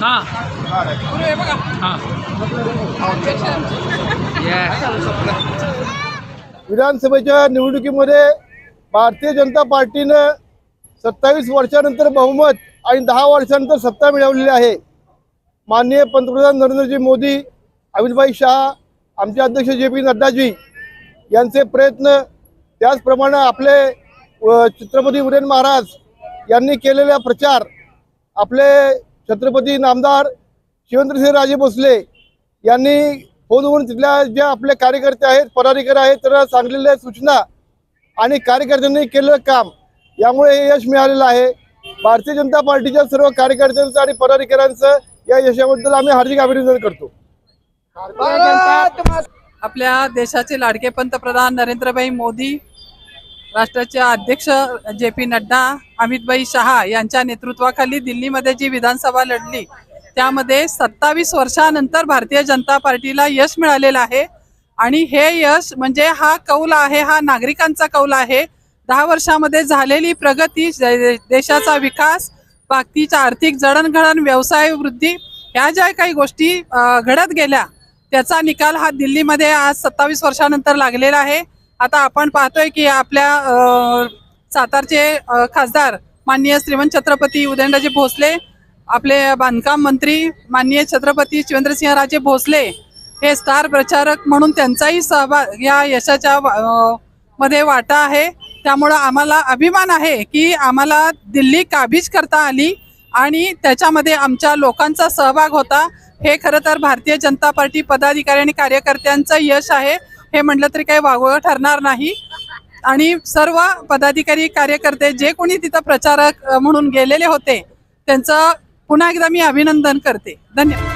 हां हां. येस विधानसभेच्या निवडणुकीमध्ये भारतीय जनता पार्टीनं सत्तावीस वर्षानंतर बहुमत आणि दहा वर्षानंतर सत्ता मिळवलेली आहे. माननीय पंतप्रधान नरेंद्रजी मोदी अमितभाई शहा आमचे अध्यक्ष जे पी नड्डाजी यांचे प्रयत्न त्याचप्रमाणे आपले छत्रपती उदयन महाराज यांनी केलेला प्रचार आपले छत्रपती नामदार शिवेंद्रसिंहराजे भोसले यांनी फोनवरून तिथल्या ज्या आपले कार्यकर्ते आहेत पदाधिकारी आहेत त्यांना सांगलेल्या सूचना आणि कार्यकर्त्यांनी केलेलं काम यामुळे हे यश मिळालेलं आहे. भारतीय जनता पार्टीच्या सर्व कार्यकर्त्यांचं आणि पदाधिकाऱ्यांचं या यशाबद्दल आम्ही हार्दिक अभिनंदन करतो. आपल्या देशाचे लाडके पंतप्रधान नरेंद्रभाई मोदी राष्ट्राचे अध्यक्ष जे पी नड्डा अमितभाई शहा यांच्या नेतृत्वाखाली दिल्लीमध्ये जी विधानसभा लढली त्यामध्ये सत्तावीस वर्षानंतर भारतीय जनता पार्टीला यश मिळालेलं आहे. आणि हे यश म्हणजे हा कौल आहे हा नागरिकांचा कौल आहे. दहा वर्षामध्ये झालेली प्रगती देशाचा विकास बाकीच्या आर्थिक जडणघडण व्यवसाय वृद्धी ह्या ज्या काही गोष्टी घडत गेल्या त्याचा निकाल हा दिल्लीमध्ये आज सत्तावीस वर्षानंतर लागलेला आहे. आता आपण पाहतोय की आपल्या सातारचे खासदार माननीय श्रीमंत छत्रपती उदयनराजे भोसले आपले बांधकाम मंत्री माननीय छत्रपती शिवेंद्रसिंहराजे भोसले हे स्टार प्रचारक म्हणून त्यांचाही सहभाग या यशाच्या मध्ये वाटा आहे. त्यामुळं आम्हाला अभिमान आहे की आम्हाला दिल्ली काबीज करता आली आणि त्याच्यामध्ये आमच्या लोकांचा सहभाग होता. हे खरं तर भारतीय जनता पार्टी पदाधिकारी आणि कार्यकर्त्यांचं यश आहे. हे म्हटलं तरी काही वागोळं ठरणार नाही. आणि सर्व पदाधिकारी कार्यकर्ते जे कोणी तिथं प्रचारक म्हणून गेलेले होते त्यांचं पुन्हा एकदा मी अभिनंदन करते. धन्यवाद.